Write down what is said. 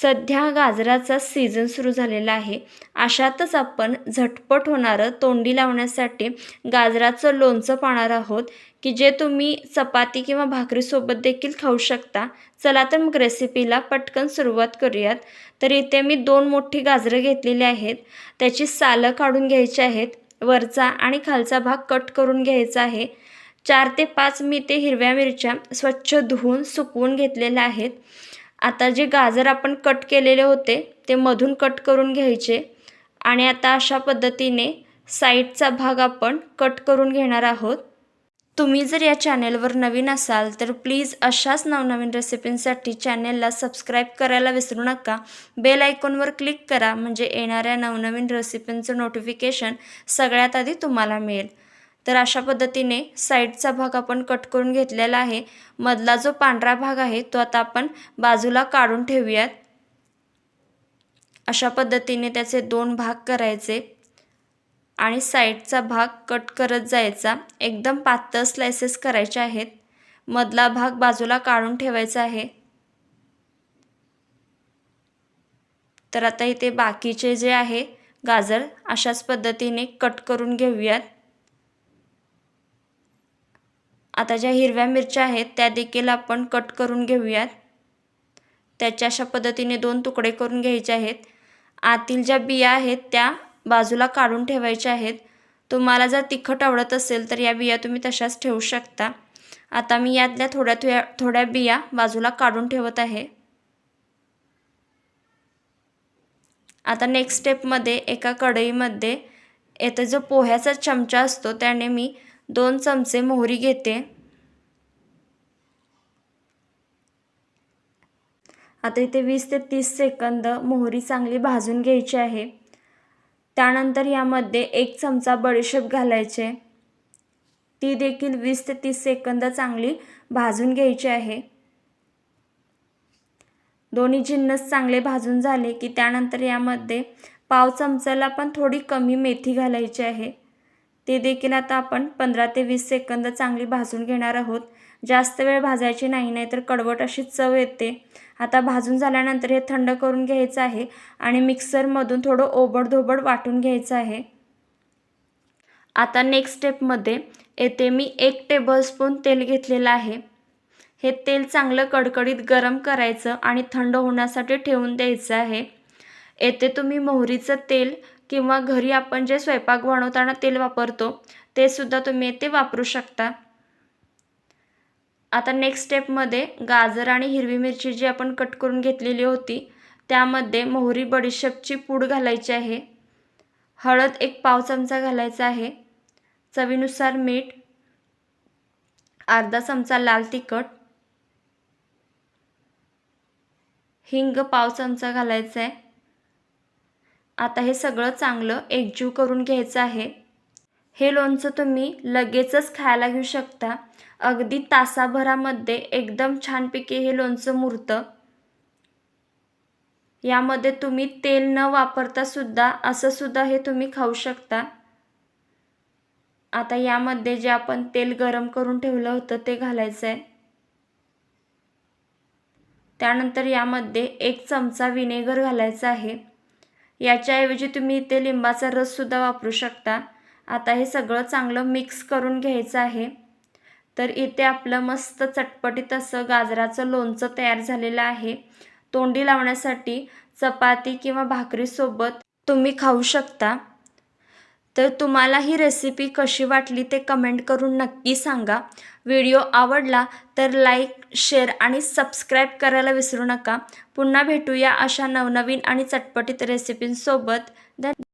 सध्या गाजराचा सीझन सुरू झालेला आहे. अशातच आपण झटपट होणारं तोंडी लावण्यासाठी गाजराचं लोणचं पाहणार आहोत की जे तुम्ही चपाती किंवा भाकरीसोबत देखील खाऊ शकता. चला तर मग रेसिपीला पटकन सुरुवात करूयात. तर इथे मी दोन मोठी गाजरं घेतलेली आहेत. त्याची सालं काढून घ्यायची आहेत. वरचा आणि खालचा भाग कट करून घ्यायचा आहे. चार ते पाच मी ते हिरव्या मिरच्या स्वच्छ धुवून सुकवून घेतलेल्या आहेत. आता जे गाजर आपण कट केलेले होते ते मधून कट करून घ्यायचे. आणि आता अशा पद्धतीने साईडचा भाग आपण कट करून घेणार आहोत. तुम्ही जर या चॅनेलवर नवीन असाल तर प्लीज अशाच नवनवीन रेसिपींसाठी चॅनेलला सबस्क्राईब करायला विसरू नका. बेल आयकॉनवर क्लिक करा म्हणजे येणाऱ्या नवनवीन रेसिपींचं नोटिफिकेशन सगळ्यात आधी तुम्हाला मिळेल. तर अशा पद्धतीने साईडचा भाग आपण कट करून घेतलेला आहे. मधला जो पांढरा भाग आहे तो आता आपण बाजूला काढून ठेवूयात. अशा पद्धतीने त्याचे दोन भाग करायचे आणि साईडचा भाग कट करत जायचा. एकदम पातळ स्लायसेस करायचे आहेत. मधला भाग बाजूला काढून ठेवायचा आहे. तर आता इथे बाकीचे जे आहे गाजर अशाच पद्धतीने कट करून घेऊयात. आता ज्या हिरव्या मिरच्या आहेत त्या देखील आपण कट करून घेऊयात. त्याच्या अशा पद्धतीने दोन तुकडे करून घ्यायचे आहेत. आतील ज्या बिया आहेत त्या बाजूला काढून ठेवायच्या आहेत. तुम्हाला जर तिखट आवडत असेल तर या बिया तुम्ही तशाच ठेवू शकता. आता मी यातल्या थोड्या थोड्या थोड्या बिया बाजूला काढून ठेवत आहे. आता नेक्स्ट स्टेपमध्ये एका कढईमध्ये येथे जो पोह्याचा चमचा असतो त्याने मी दोन चमचे मोहरी घेते. आता इथे वीस ते तीस सेकंद मोहरी चांगली भाजून घ्यायची आहे. त्यानंतर यामध्ये एक चमचा बडीशेप घालायचे. ती देखील वीस ते तीस सेकंद चांगली भाजून घ्यायची आहे. दोन्ही जिन्नस चांगले भाजून झाले की त्यानंतर यामध्ये पाव चमचाला पण थोडी कमी मेथी घालायची आहे. ते देखील आता आपण पंधरा ते वीस सेकंद चांगली भाजून घेणार आहोत. जास्त वेळ भाजायची नाही नाही तर कडवट अशी चव येते. आता भाजून झाल्यानंतर हे थंड करून घ्यायचं आहे आणि मिक्सरमधून थोडं ओबडधोबड वाटून घ्यायचं आहे. आता नेक्स्ट स्टेपमध्ये येथे मी एक टेबलस्पून तेल घेतलेलं आहे. हे तेल चांगलं कडकडीत गरम करायचं आणि थंड होण्यासाठी ठेवून द्यायचं आहे. येथे तुम्ही मोहरीचं तेल किंवा घरी आपण जे स्वयंपाक बनवताना तेल वापरतो ते सुद्धा तुम्ही ते वापरू शकता. आता नेक्स्ट स्टेपमध्ये गाजर आणि हिरवी मिरची जी आपण कट करून घेतलेली होती त्यामध्ये मोहरी बडीशेपची पूड घालायची आहे. हळद एक पाव चमचा घालायचा आहे. चवीनुसार मीठ अर्धा चमचा लाल तिखट हिंग पाव चमचा घालायचा आहे. आता हे सगळं चांगलं एकजीव करून घ्यायचं आहे. हे लोणचं तुम्ही लगेचच खायला घेऊ शकता. अगदी तासाभरामध्ये एकदम छानपैकी हे लोणचं मुरतं. यामध्ये तुम्ही तेल न वापरता सुद्धा असं सुद्धा हे तुम्ही खाऊ शकता. आता यामध्ये जे आपण तेल गरम करून ठेवलं होतं ते घालायचं आहे त्यानंतर यामध्ये एक चमचा विनेगर घालायचा आहे. याच्याऐवजी तुम्ही इथे लिंबाचा रससुद्धा वापरू शकता. आता हे सगळं चांगलं मिक्स करून घ्यायचं आहे. तर इथे आपलं मस्त चटपटीत असं गाजराचं लोणचं तयार झालेलं आहे. तोंडी लावण्यासाठी चपाती किंवा भाकरीसोबत तुम्ही खाऊ शकता. तर तुम्हाला ही रेसिपी कशी वाटली ते कमेंट करून नक्की सांगा. व्हिडिओ आवडला तर लाईक शेअर आणि सबस्क्राईब करायला विसरू नका. पुन्हा भेटूया अशा नवनवीन आणि चटपटीत रेसिपींसोबत धन्य